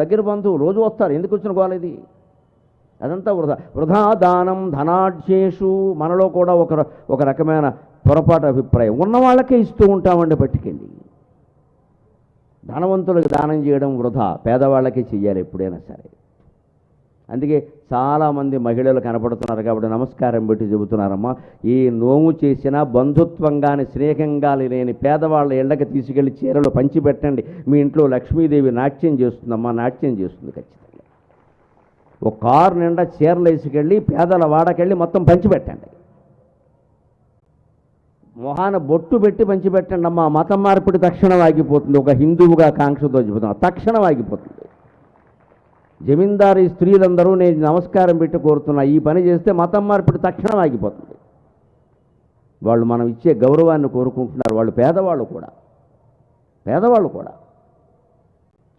దగ్గర బంధువు రోజు వస్తారు. ఎందుకు వచ్చిన గోల ఇది? అదంతా వృధా. వృధా దానం ధనాఢ్యేషు మనలో కూడా ఒక ఒక రకమైన పొరపాటు అభిప్రాయం. ఉన్న వాళ్ళకే ఇస్తూ ఉంటామండి పట్టుకెళ్ళి. ధనవంతులకు దానం చేయడం వృధా. పేదవాళ్ళకే చెయ్యాలి ఎప్పుడైనా సరే. అందుకే చాలామంది మహిళలు కనపడుతున్నారు కాబట్టి నమస్కారం పెట్టి చెబుతున్నారమ్మా. ఈ నోము చేసిన బంధుత్వంగాని స్నేహంగా లేని పేదవాళ్ళ ఇళ్ళకి తీసుకెళ్ళి చీరలు పంచిపెట్టండి. మీ ఇంట్లో లక్ష్మీదేవి నాట్యం చేస్తుందమ్మా నాట్యం చేస్తుంది ఖచ్చితంగా. ఒక కారు నిండా చీరలు వేసుకెళ్ళి పేదల వాడకెళ్ళి మొత్తం పంచిపెట్టండి. మొహాన బొట్టు పెట్టి పంచిపెట్టండి అమ్మా. మతం మార్పిడి తక్షణం ఆగిపోతుంది. ఒక హిందువుగా కాంక్షతో చెబుతున్నా. తక్షణం ఆగిపోతుంది. జమీందారీ స్త్రీలందరూ నేను నమస్కారం పెట్టి కోరుతున్నా ఈ పని చేస్తే మతం మార్పిడి తక్షణం ఆగిపోతుంది. వాళ్ళు మనం ఇచ్చే గౌరవాన్ని కోరుకుంటున్నారు వాళ్ళు పేదవాళ్ళు కూడా. పేదవాళ్ళు కూడా.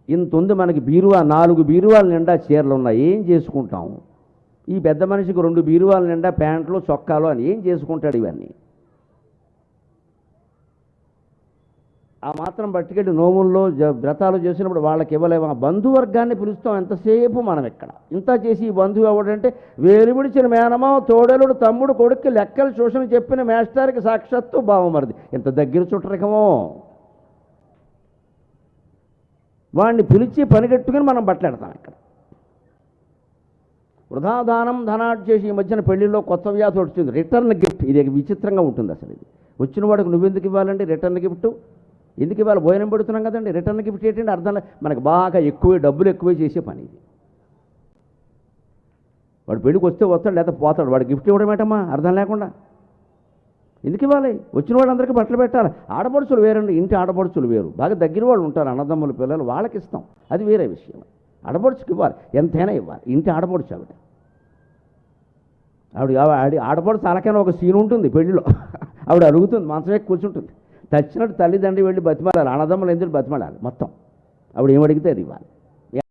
ఇంత ఉంది మనకి బీరువా నాలుగు బీరువాల నిండా చీరలు ఉన్నాయి ఏం చేసుకుంటాం? ఈ పెద్ద మనిషికి రెండు బీరువాల నిండా ప్యాంట్లు చొక్కాలు అని ఏం చేసుకుంటాడు ఇవన్నీ? ఆ మాత్రం పట్టుకెళ్ళి నోముల్లో జ- వ్రతాలు చేసినప్పుడు వాళ్ళకి ఇవ్వలేము. ఆ బంధువర్గాన్ని పిలుస్తాం. ఎంతసేపు మనం ఇక్కడ? ఇంత చేసి ఈ బంధువు ఎవడంటే వేలువిడిచిన మేనమా తోడలుడు తమ్ముడు కొడుక్కి లెక్కలు చూసిన చెప్పిన మేస్టార్కి సాక్షాత్తు బావమరిది ఇంత దగ్గర చుట్టరికమో? వాడిని పిలిచి పనిగట్టుకుని మనం బట్టలెడతాం ఇక్కడ. వృధాదానం ధనాట్ చేసి ఈ మధ్యన పెళ్ళిలో కొత్త వ్యాధి వచ్చింది. Return gift. ఇది విచిత్రంగా ఉంటుంది అసలు ఇది. వచ్చిన వాడికి నువ్వెందుకు ఇవ్వాలండి? Return gift. ఎందుకు ఇవాళ భోజనం పెడుతున్నాం కదండి? రిటర్న్ గిఫ్ట్ ఏంటంటే అర్థం మనకు బాగా ఎక్కువే డబ్బులు ఎక్కువే చేసే పని ఇది. వాడు పెళ్ళికి వస్తే వస్తాడు లేకపోతే పోతాడు. వాడు గిఫ్ట్ ఇవ్వడం ఏంటమ్మా అర్థం లేకుండా. ఎందుకు ఇవ్వాలి? వచ్చిన వాళ్ళందరికీ బట్టలు పెట్టాలి. ఆడపడుచులు వేరండి ఇంటి ఆడపడుచులు వేరు. బాగా దగ్గర వాళ్ళు ఉంటారు అన్నదమ్ముల పిల్లలు వాళ్ళకి ఇస్తాం అది వేరే విషయం. ఆడపడుచుకి ఇవ్వాలి ఎంతైనా ఇవ్వాలి. ఇంటి ఆడపడుచు ఆవిడ. ఆవిడ ఆడి ఆడపడుచు అలకైనా ఒక సీన్ ఉంటుంది పెళ్ళిలో ఆవిడ అడుగుతుంది మంచం కూర్చుంటుంది. చచ్చినట్టు తల్లిదండ్రి వెళ్ళి బతిమాలాలి అన్నదమ్ములు ఎందుకు బతిమాలాలి మొత్తం. ఆవిడ ఏమడిగితే అది ఇవ్వాలి.